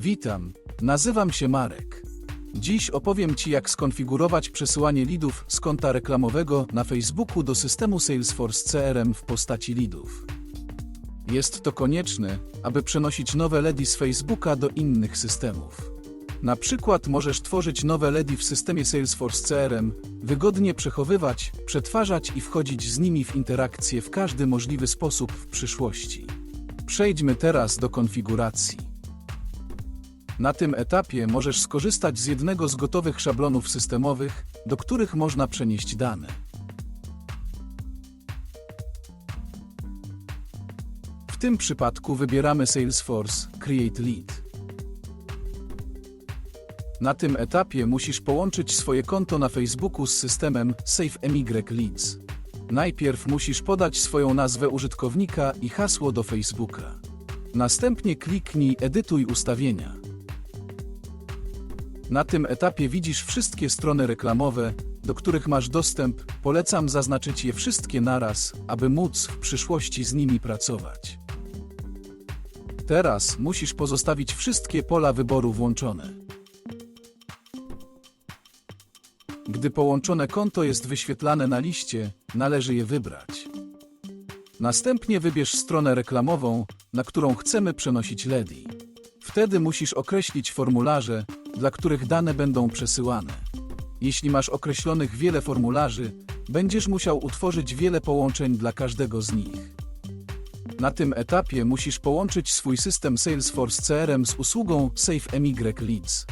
Witam, nazywam się Marek. Dziś opowiem Ci, jak skonfigurować przesyłanie lidów z konta reklamowego na Facebooku do systemu Salesforce CRM w postaci lidów. Jest to konieczne, aby przenosić nowe LEDy z Facebooka do innych systemów. Na przykład możesz tworzyć nowe LEDy w systemie Salesforce CRM, wygodnie przechowywać, przetwarzać i wchodzić z nimi w interakcję w każdy możliwy sposób w przyszłości. Przejdźmy teraz do konfiguracji. Na tym etapie możesz skorzystać z jednego z gotowych szablonów systemowych, do których można przenieść dane. W tym przypadku wybieramy Salesforce Create Lead. Na tym etapie musisz połączyć swoje konto na Facebooku z systemem SafeMY Leads. Najpierw musisz podać swoją nazwę użytkownika i hasło do Facebooka. Następnie kliknij Edytuj ustawienia. Na tym etapie widzisz wszystkie strony reklamowe, do których masz dostęp. Polecam zaznaczyć je wszystkie naraz, aby móc w przyszłości z nimi pracować. Teraz musisz pozostawić wszystkie pola wyboru włączone. Gdy połączone konto jest wyświetlane na liście, należy je wybrać. Następnie wybierz stronę reklamową, na którą chcemy przenosić LEDy. Wtedy musisz określić formularze, dla których dane będą przesyłane. Jeśli masz określonych wiele formularzy, będziesz musiał utworzyć wiele połączeń dla każdego z nich. Na tym etapie musisz połączyć swój system Salesforce CRM z usługą SafeMY Leads.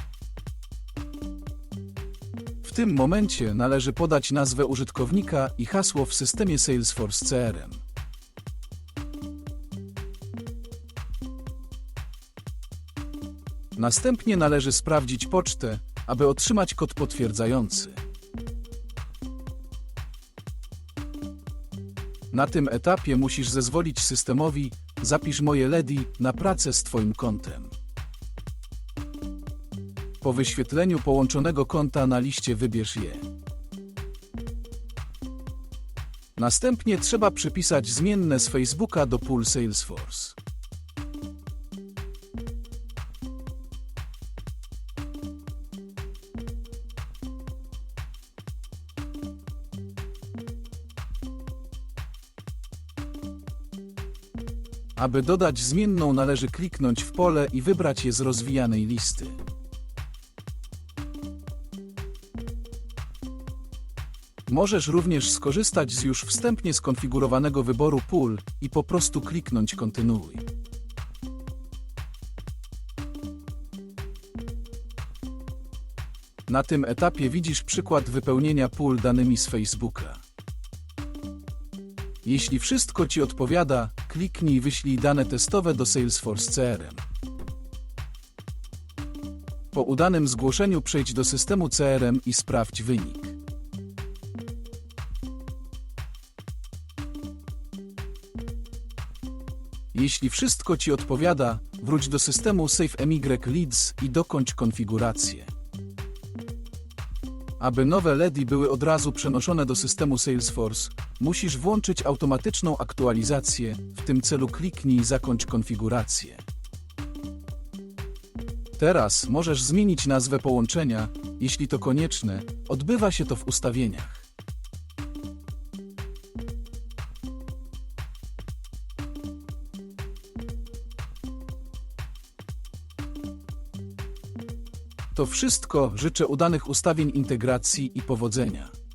W tym momencie należy podać nazwę użytkownika i hasło w systemie Salesforce CRM. Następnie należy sprawdzić pocztę, aby otrzymać kod potwierdzający. Na tym etapie musisz zezwolić systemowi zapisz moje LEDy na pracę z Twoim kontem. Po wyświetleniu połączonego konta na liście wybierz je. Następnie trzeba przypisać zmienne z Facebooka do pól Salesforce. Aby dodać zmienną należy kliknąć w pole i wybrać je z rozwijanej listy. Możesz również skorzystać z już wstępnie skonfigurowanego wyboru pól i po prostu kliknąć kontynuuj. Na tym etapie widzisz przykład wypełnienia pól danymi z Facebooka. Jeśli wszystko Ci odpowiada, kliknij Wyślij dane testowe do Salesforce CRM. Po udanym zgłoszeniu przejdź do systemu CRM i sprawdź wynik. Jeśli wszystko Ci odpowiada, wróć do systemu SafeMY Leads i dokończ konfigurację. Aby nowe LEDy były od razu przenoszone do systemu Salesforce, musisz włączyć automatyczną aktualizację. W tym celu kliknij Zakończ konfigurację. Teraz możesz zmienić nazwę połączenia, jeśli to konieczne, odbywa się to w ustawieniach. To wszystko, życzę udanych ustawień integracji i powodzenia.